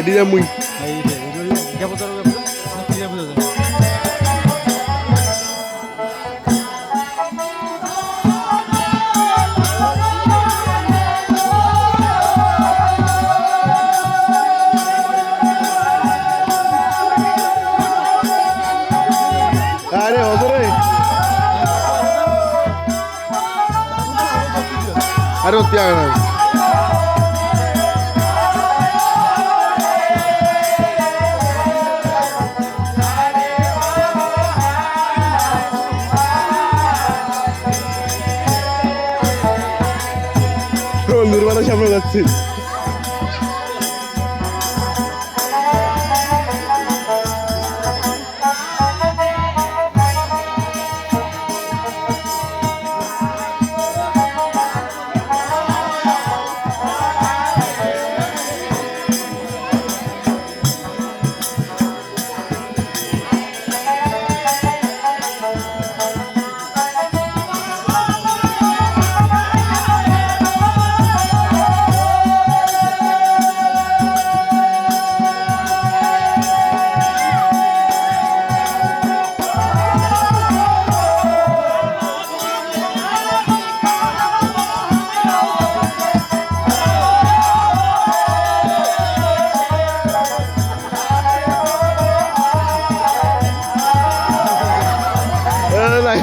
এটি যা মুই আরে হজরে আরে অতি আগে না সামনে যাচ্ছি।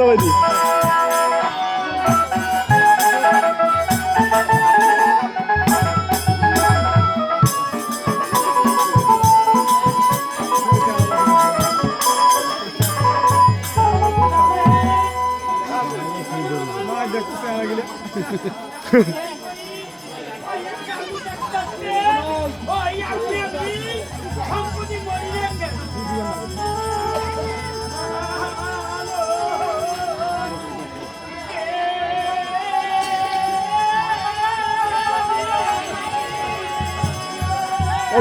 পালালো রে বলল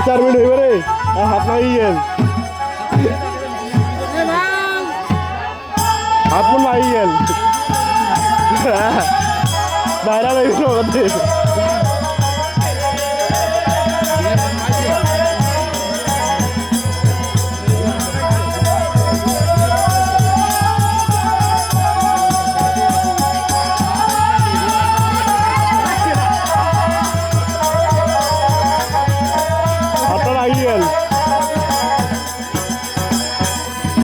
চার মিনিট হইবে রে। হাত নাই গেল হাত নাই গেল বাইরে রইল